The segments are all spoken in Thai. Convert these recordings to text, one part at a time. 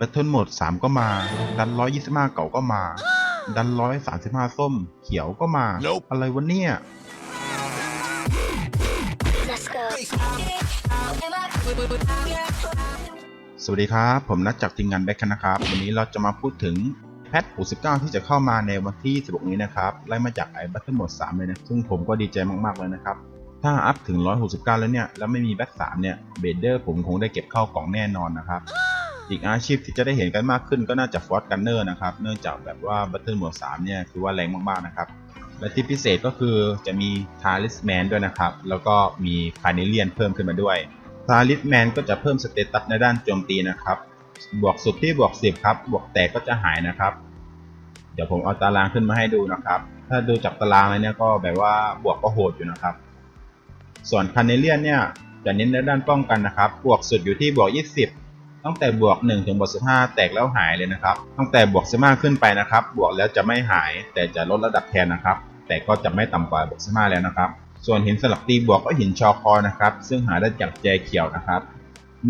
แบทเทิลโหมด 3 ก็มา ดัน125เก่าก็มา ดัน135ส้ม เขียวก็มา Nope อะไรวะเนี่ย Let's go. สวัสดีครับ ผมนัดจากทีมงานแบ็คกันนะครับ วันนี้เราจะมาพูดถึงแพท69 ที่จะเข้ามาในวันที่ 16 นี้นะครับไล่มาจากไอ้ Battle Mode 3เลยนะ ซึ่งผมก็ดีใจมาก ๆ เลยนะครับ ถ้าอัพถึง 169 แล้วเนี่ย แล้วไม่มีแบ็ค3เนี่ย เบเดอร์ผมคงได้เก็บเข้ากล่องแน่นอนนะครับ อีกอาชีพที่จะได้เห็นกันมากขึ้นก็น่าจะฟอร์ g กันเนอร์นะครับ เนื่องจากแบบว่า Battle Mode 3เนี่ยคือว่าแรงมากๆนะครับ และที่พิเศษก็คือจะมี Talisman ด้วยนะครับ แล้วก็มี c a r n e l i a n เพิ่มขึ้นมาด้วย Talisman ก็จะเพิ่มสเตตัสในด้านโจมตีนะครับ บวกสุดที่บวก 10 ครับ บวกแตกก็จะหายนะครับ เดี๋ยวผมเอาตารางขึ้นมาให้ดูนะครับ ถ้าดูจากตารางแล้วเนี่ยก็แบบว่าบวกก็โหดอยู่นะครับ ส่วน c a r n e l i a n เนี่ยจะเน้นในด้านป้องกันนะครับ บวกสุดอยู่ที่บวก 20 ตั้งแต่บวก1ถึงบวก15 แตกแล้วหายเลยนะครับ ตั้งแต่บวก15ขึ้นไปนะครับ บวกแล้วจะไม่หาย แต่จะลดระดับแทนนะครับ แต่ก็จะไม่ต่ำกว่าบวก15แล้วนะครับ ส่วนหินสลักตีบวกก็หินชอคอนะครับ ซึ่งหาได้จากแจเขียวนะครับ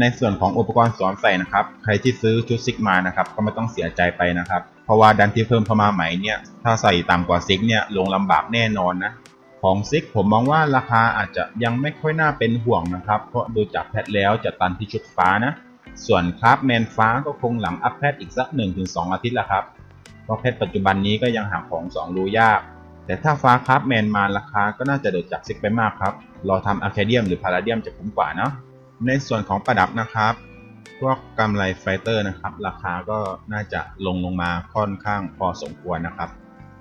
ในส่วนของอุปกรณ์สวมใส่นะครับ ใครที่ซื้อชุดซิกมานะครับ ก็ไม่ต้องเสียใจไปนะครับ เพราะว่าดันที่เพิ่มเข้ามาใหม่เนี่ย ถ้าใส่ต่ำกว่าซิกเนี่ย ลงลำบากแน่นอนนะของซิกผมมองว่าราคาอาจจะยังไม่ค่อยน่าเป็นห่วงนะครับ เพราะดูจากแพทแล้วจะตันที่ชุดฟ้านะ ส่วนคราฟแมนฟ้าก็คงหลังอัพแพทอีกสัก 1-2 อาทิตย์ละครับ เพราะแพทปัจจุบันนี้ก็ยังหาของ 2 รูยาก แต่ถ้าฟ้าคราฟแมนมาราคาก็น่าจะเดือดจากซิกไปมากครับ รอทำอะคาเดียมหรือพาราเดียมจะคุ้มกว่าเนาะ ในส่วนของประดับนะครับ พวกกำไรไฟเตอร์นะครับ ราคาก็น่าจะลงลงมาค่อนข้างพอสมควรนะครับ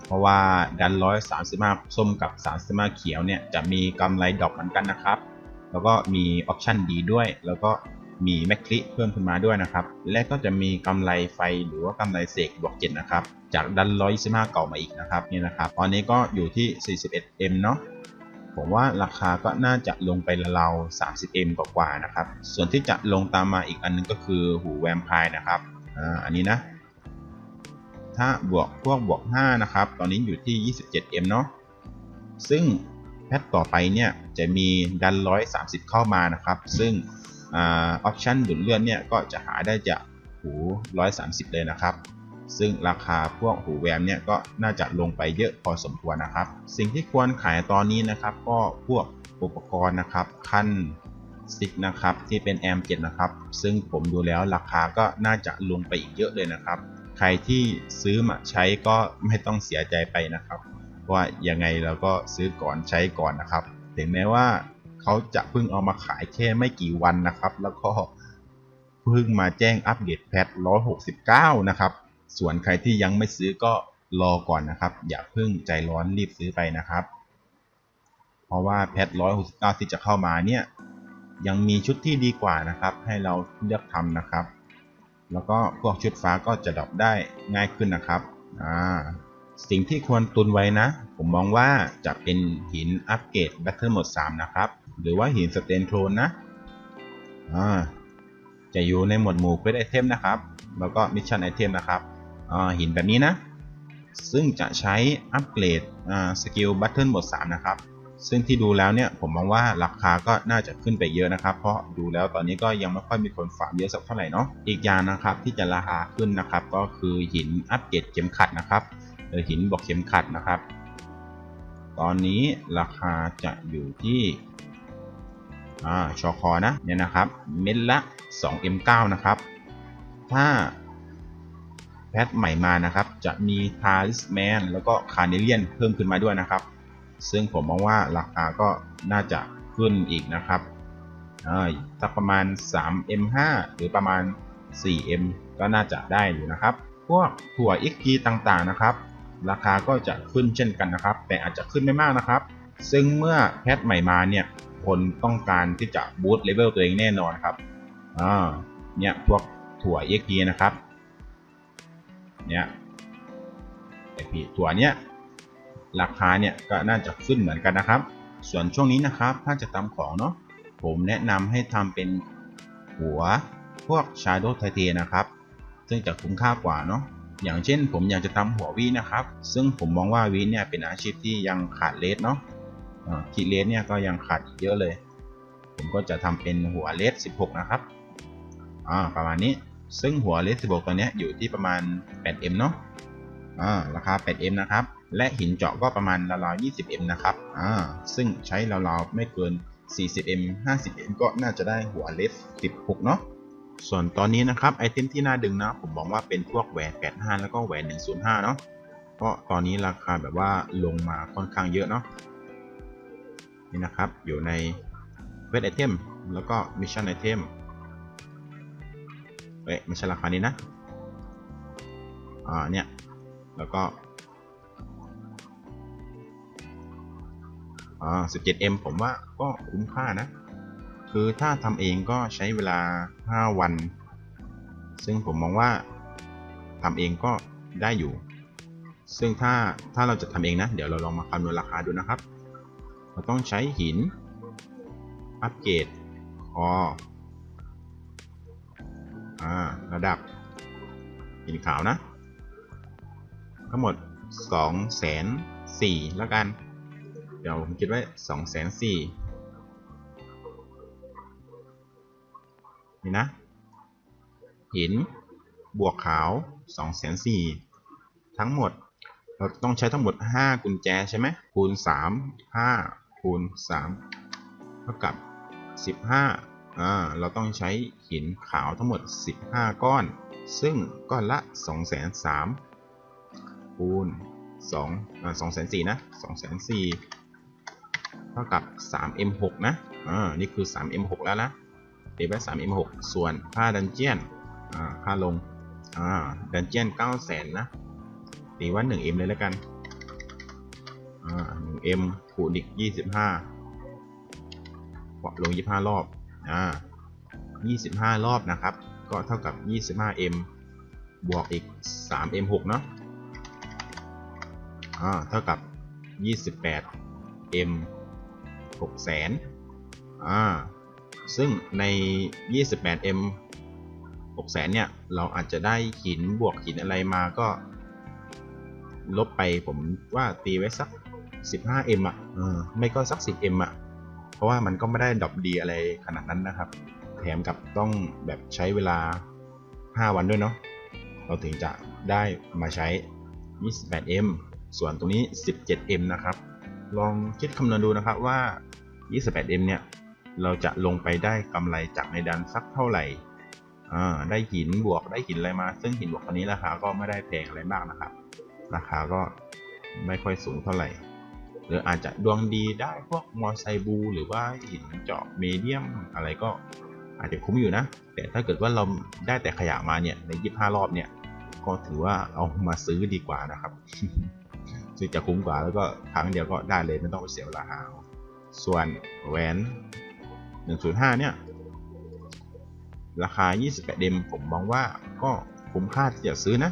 เพราะว่าดันร้อยสามสิบห้าส้มกับสามสิบห้าเขียวเนี่ยจะมีกำไรดอกเหมือนกันนะครับ แล้วก็มีออปชั่นดีด้วย แล้วก็ มีแมคคลิเพิ่มขึ้นมาด้วยนะครับ และก็จะมีกำไรไฟหรือว่ากำไรเสกบวกเจ็ดนะครับ จากดันร้อยสิบาเก่ามาอีกนะครับนี่นะครับ ตอนนี้ก็อยู่ที่ 41M เนาะผมว่าราคาก็น่าจะลงไปราวๆ 30M กว่าๆนะครับ ส่วนที่จะลงตามมาอีกอันนึงก็คือหูแวมไพร์นะครับอ่าอันนี้นะ ถ้าบวกพวกบวก 5 นะครับ ตอนนี้อยู่ที่ 27M เนาะซึ่งแพทต่อไปเนี่ยจะมีดัน130เข้ามานะครับ ซึ่ง ออปชั่นดุดเลื่อนเนี่ยก็จะหาได้จากหู 130 เลยนะครับ ซึ่งราคาพวกหูแวมเนี่ยก็น่าจะลงไปเยอะพอสมควรนะครับ สิ่งที่ควรขายตอนนี้นะครับ ก็พวกอุปกรณ์นะครับขั้นซิกนะครับที่เป็นแอม7นะครับ ซึ่งผมดูแล้วราคาก็น่าจะลงไปอีกเยอะเลยนะครับ ใครที่ซื้อมาใช้ก็ไม่ต้องเสียใจไปนะครับ ว่ายังไงเราก็ซื้อก่อนใช้ก่อนนะครับ ถึงแม้ว่า เขาจะเพิ่งเอามาขายแค่ไม่กี่วันนะครับ แล้วก็เพิ่งมาแจ้งอัปเดตแพท169 นะครับ ส่วนใครที่ยังไม่ซื้อก็รอก่อนนะครับ อย่าเพิ่งใจร้อนรีบซื้อไปนะครับ เพราะว่าแพท169 ที่จะเข้ามาเนี่ยยังมีชุดที่ดีกว่านะครับ ให้เราเลือกทำนะครับ แล้วก็พวกชุดฟ้าก็จะดรอปได้ง่ายขึ้นนะครับอ่าสิ่งที่ควรตุนไว้นะ ผมมองว่าจะเป็นหินอัปเกรด Battle Mode 3 นะครับ หรือว่าหินสเตนโคลนนะอ่าจะอยู่ในหมวดหมู่ Quest Item นะครับ แล้วก็ Mission Item นะครับอ่าหินแบบนี้นะ ซึ่งจะใช้อัปเกรดอ่าสกิล Battle Mode 3นะครับ ซึ่งที่ดูแล้วเนี่ยผมมองว่าราคาก็น่าจะขึ้นไปเยอะนะครับ เพราะดูแล้วตอนนี้ก็ยังไม่ค่อยมีคนฟาร์มเยอะสักเท่าไหร่เนาะอีกอย่างนะครับที่จะราคาขึ้นนะครับ ก็คือหินอัปเกรดเข็มขัดนะครับหรือหินบอกเข็มขัดนะครับ ตอนนี้ราคาจะอยู่ที่ อ่าชอคอนะเนี่ยนะครับเม็ดละ 2M9 นะครับ ถ้าแพทใหม่มานะครับ จะมีทาริสแมนแล้วก็คาร์เนเลียนเพิ่มขึ้นมาด้วยนะครับ ซึ่งผมมองว่าราคาก็น่าจะขึ้นอีกนะครับสักประมาณ 3M5 หรือประมาณ 4M ก็น่าจะได้อยู่นะครับ พวกถั่ว XP ต่างๆนะครับ ราคาก็จะขึ้นเช่นกันนะครับ แต่อาจจะขึ้นไม่มากนะครับ ซึ่งเมื่อแพทใหม่มาเนี่ย คนต้องการที่จะบูตเลเวลตัวเองแน่นอนครับอ่าเนี่ยพวกถั่ว XP นะครับ เนี่ยไอพีถั่วเนี้ยราคาเนี่ยก็น่าจะขึ้นเหมือนกันนะครับ ส่วนช่วงนี้นะครับ ถ้าจะทำของเนาะผมแนะนำให้ทำเป็นหัวพวก Shadow t i t a นะครับ ซึ่งจะคุ้มค่ากว่าเนาะอย่างเช่นผมอยากจะทำหัววีนะครับ ซึ่งผมมองว่าวีเนี่ยเป็นอาชีพที่ยังขาดเลสเนาะ คีเลสเนี่ยก็ยังขาดอีกเยอะเลย ผมก็จะทำเป็นหัวเลส16 นะครับอ่าประมาณนี้ซึ่งหัวเลส16ตัวเนี้ยอยู่ที่ประมาณ 8M เนาะอ่าราคา 8M นะครับ และหินเจาะก็ประมาณราวๆ 20M นะครับอ่าซึ่งใช้ราวๆไม่เกิน 40M 50M ก็น่าจะได้หัวเลส16 เนาะส่วนตอนนี้นะครับไอเทมที่น่าดึงนะ ผมมองว่าเป็นพวกแหวน 85 แล้วก็แหวน 105 เนาะเพราะตอนนี้ราคาแบบว่าลงมาค่อนข้างเยอะเนาะ นี่นะครับ อยู่ในเวทไอเทมแล้วก็มิชชั่นไอเทมเอ้ยไม่ใช่ราคานี้นะ อ่าเนี่ย แล้วก็อ่า 17M ผมว่าก็คุ้มค่านะ คือถ้าทำเองก็ใช้เวลา 5 วัน ซึ่งผมมองว่าทำเองก็ได้อยู่ ซึ่งถ้าถ้าเราจะทำเองนะ เดี๋ยวเราลองมาคำนวณราคาดูนะครับ เราต้องใช้หิน อัปเกรดคออ่า ระดับ หินขาวนะ ทั้งหมด2แสนสี่แล้วกัน เดี๋ยวผมคิดไว้2แสนสี่นี่นะ หิน บวกขาว2แสนสี่ทั้งหมด เราต้องใช้ทั้งหมด 5 กุญแจใช่ไหมคูณ 3 5 คูณ3เท่ากับ 15อ่าเราต้องใช้หินขาวทั้งหมด 15 ก้อน ซึ่งก้อนละ 2 3 0 0 0คูณ2อ่า2 4 0 0 0นะ2 4 0 0 0เท่ากับ 3m6 นะอ่านี่คือ 3m6 แล้วนะตีไป 3m6 ส่วนค่าดันเจียนอ่าค่าลงอ่าดันเจียน9 0 0 0 0นะตีว่า 1m เลยแล้วกัน หนึ่งเอ็มคูณอีกยี่สิบห้าเกาะลงยี่สิบห้ารอบ อ่ายี่สิบห้ารอบนะครับ ก็เท่ากับยี่สิบห้าเอ็มบวกอีกสามเอ็มหกเนาะ อ่า เท่ากับยี่สิบแปดเอ็มหกแสนอ่า ซึ่งในยี่สิบแปดเอ็มหกแสนเนี่ย เราอาจจะได้หินบวกหินอะไรมาก็ลบไปผมว่าตีไว้สัก 15m อะเออไม่ก็สัก 10m อะ เพราะว่ามันก็ไม่ได้ดรอปดีอะไรขนาดนั้นนะครับ แถมกับต้องแบบใช้เวลา 5 วันด้วยเนาะ เราถึงจะได้มาใช้ 28m ส่วนตรงนี้ 17m นะครับ ลองคิดคำนวณดูนะครับว่า 28m เนี่ย เราจะลงไปได้กำไรจากในดันสักเท่าไหร่ได้หินบวกได้หินอะไรมา ซึ่งหินบวกตัวนี้ราคาก็ไม่ได้แพงอะไรมากนะครับ ราคาก็ไม่ค่อยสูงเท่าไหร่ หรืออาจจะดวงดีได้พวกมอไซบู หรือว่าหินเจาะเมเดียมอะไรก็อาจจะคุ้มอยู่นะ แต่ถ้าเกิดว่าเราได้แต่ขยะมาเนี่ยใน 25 รอบเนี่ย ก็ถือว่าเอามาซื้อดีกว่านะครับ ซึ่งจะคุ้มกว่าแล้วก็ครั้งเดียวก็ได้เลยไม่ต้องไปเสียเวลาหา ส่วนแหวน 105 เนี่ย ราคา 28 เดมผมมองว่าก็คุ้มค่าที่จะซื้อนะ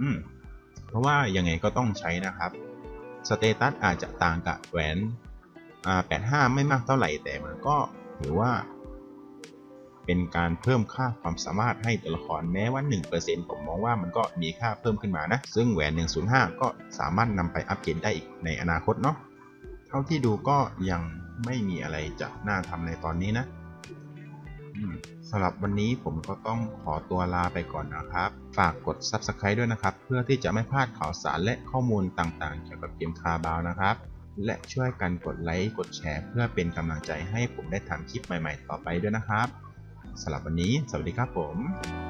อืมเพราะว่ายังไงก็ต้องใช้นะครับ สเตตัสอาจจะต่างกับแหวน85ไม่มากเท่าไหร่แต่มันก็ถือว่า เป็นการเพิ่มค่าความสามารถให้ตัวละครแม้ว่า 1%ผมมองว่ามันก็มีค่าเพิ่มขึ้นมานะ ซึ่งแหวน 105 ก็สามารถนำไปอัปเกรดได้อีกในอนาคตเนาะเท่าที่ดูก็ยังไม่มีอะไรจะน่าทำในตอนนี้นะ อืม สำหรับวันนี้ผมก็ต้องขอตัวลาไปก่อนนะครับ ฝากกด Subscribe ด้วยนะครับ เพื่อที่จะไม่พลาดข่าวสารและข้อมูลต่างๆ เกี่ยวกับเกมคาบาวนะครับ และช่วยกันกดไลค์กดแชร์ เพื่อเป็นกำลังใจให้ผมได้ทำคลิปใหม่ๆ ต่อไปด้วยนะครับสำหรับวันนี้ สวัสดีครับผม